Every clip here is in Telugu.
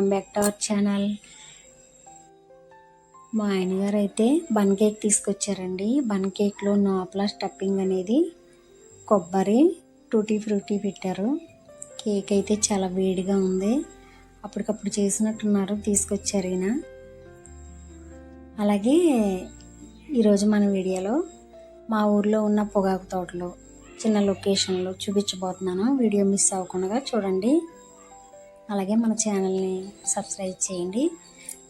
Back to our channel. మా ఆయనగారు అయితే బన్ కేక్ తీసుకొచ్చారండి. బన్ కేక్లో లోపల స్టఫింగ్ అనేది కొబ్బరి టూటీ ఫ్రూటీ పెట్టారు. కేక్ అయితే చాలా వేడిగా ఉంది. అప్పటికప్పుడు చేసినట్టున్నారు తీసుకొచ్చారు ఈయన. అలాగే ఈరోజు మన వీడియోలో మా ఊర్లో ఉన్న పొగాకు తోటలో చిన్న లొకేషన్లో చూపించబోతున్నాను. వీడియో మిస్ అవ్వకుండా చూడండి. అలాగే మన ఛానల్ని సబ్స్క్రైబ్ చేయండి.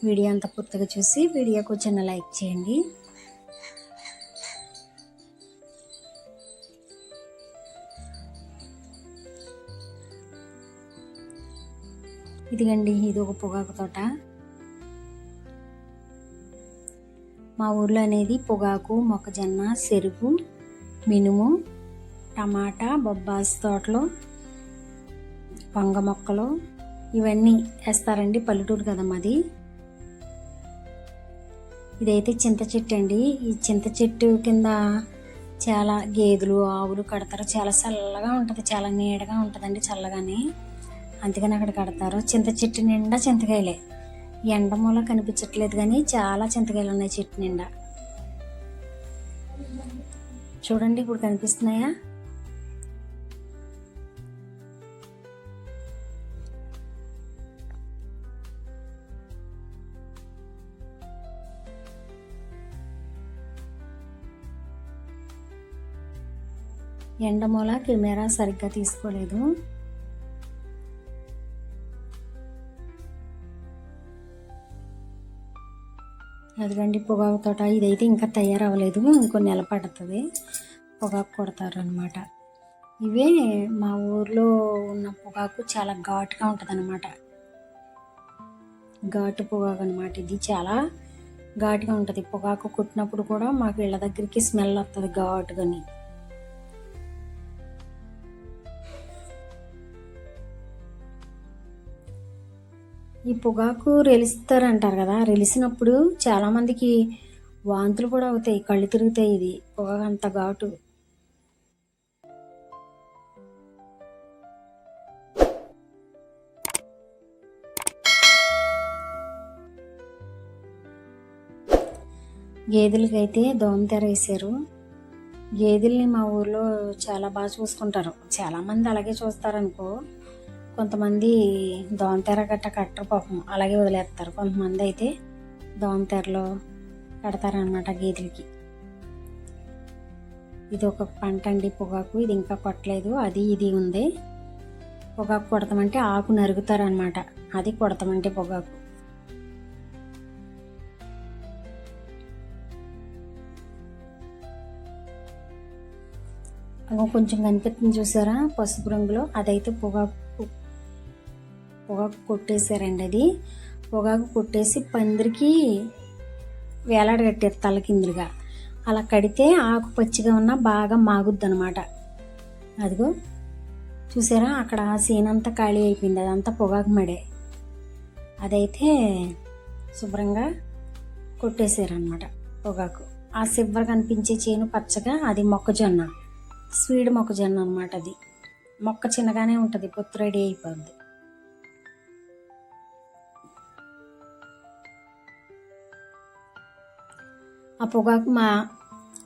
వీడియో అంతా పూర్తిగా చూసి వీడియోకు చిన్న లైక్ చేయండి. ఇదిగండి ఇది ఒక పొగాకు తోట. మా ఊర్లో అనేది పొగాకు మొక్కజొన్న చెరుకు మినుము టమాటా బొబ్బాసి తోటలు వంగ మొక్కలు ఇవన్నీ వేస్తారండి పల్లెటూరు కదా మాది. ఇదైతే చింత చెట్టు అండి. ఈ చింత చెట్టు కింద చాలా గేదెలు ఆవులు కడతారు. చాలా చల్లగా ఉంటుంది చాలా నీడగా ఉంటుందండి చల్లగానే. అందుకని అక్కడ కడతారు. చింత చెట్టు నిండా చింతకాయలే. ఎండమూల కనిపించట్లేదు కానీ చాలా చింతకాయలు ఉన్నాయి చెట్టు నిండా. చూడండి ఇప్పుడు కనిపిస్తున్నాయా? ఎండమూల కెమెరా సరిగ్గా తీసుకోలేదు. అదిగండి పొగాకు తోట ఇదైతే ఇంకా తయారవ్వలేదు. ఇంకో నెల పడుతుంది. పొగాకు కొడతారనమాట ఇవే మా ఊర్లో ఉన్న పొగాకు చాలా ఘాటుగా ఉంటుంది అనమాట ఘాటు పొగాకు అనమాట ఇది. చాలా ఘాటుగా ఉంటుంది. పొగాకు కుట్టినప్పుడు కూడా మాకు ఇళ్ళ దగ్గరికి స్మెల్ వస్తుంది ఘాటుగాని. ఈ పొగాకు రెలిస్తారంటారు కదా రెలిసినప్పుడు చాలామందికి వాంతులు కూడా అవుతాయి కళ్ళు తిరుగుతాయి ఇది పొగాకు అంత ఘాటు. గేదెలకైతే దోమతెర వేసారు గేదెల్ని మా ఊర్లో చాలా బాగా చూసుకుంటారు. చాలామంది అలాగే చూస్తారనుకో. కొంతమంది దోమతెర గట్ట కట్టరు పాపం అలాగే వదిలేస్తారు. కొంతమంది అయితే దోమతెరలో కడతారనమాట గేదెలకి. ఇది ఒక పంట అండి పొగాకు ఇది ఇంకా కొట్టలేదు. అది ఇది ఉంది. పొగాకు కొడతామంటే ఆకు నరుగుతారనమాట అది కొడతామంటే పొగాకు. అగో కొంచెం కనిపిస్తుంది చూసారా? పసుపు రంగులో. అదైతే పొగాకు పొగాకు కొట్టేశారండి అది. పొగాకు కొట్టేసి పందిరికి వేలాడ కట్టారు తల కిందులుగా అలా కడితే ఆకు పచ్చిగా ఉన్న బాగా మాగుద్ది అనమాట అదిగో చూసారా? అక్కడ సీన్ అంతా ఖాళీ అయిపోయింది. అదంతా పొగాకు మడే. అదైతే శుభ్రంగా కొట్టేశారనమాట పొగాకు. ఆ సివ్వర్ కనిపించే చేను పచ్చగా అది మొక్కజొన్న. స్వీడ్ మొక్కజొన్న అనమాట అది. మొక్క చిన్నగానే ఉంటుంది పొత్తు రెడీ అయిపోద్ది. ఆ పొగాకు మా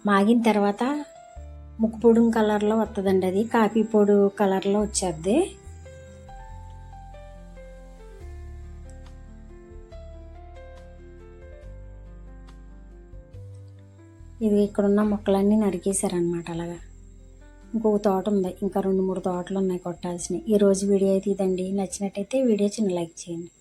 మాగిన తర్వాత ముక్కు పొడి కలర్లో వస్తుందండి అది. కాఫీ పొడి కలర్లో వచ్చేద్ది. ఇది ఇక్కడున్న మొక్కలన్నీ నరికేశారనమాట అలాగా. ఇంకొక తోట ఉంది. ఇంకా రెండు మూడు తోటలు ఉన్నాయి కొట్టాల్సినవి. ఈరోజు వీడియో అయితే ఇదండి. నచ్చినట్టయితే వీడియో చిన్న లైక్ చేయండి.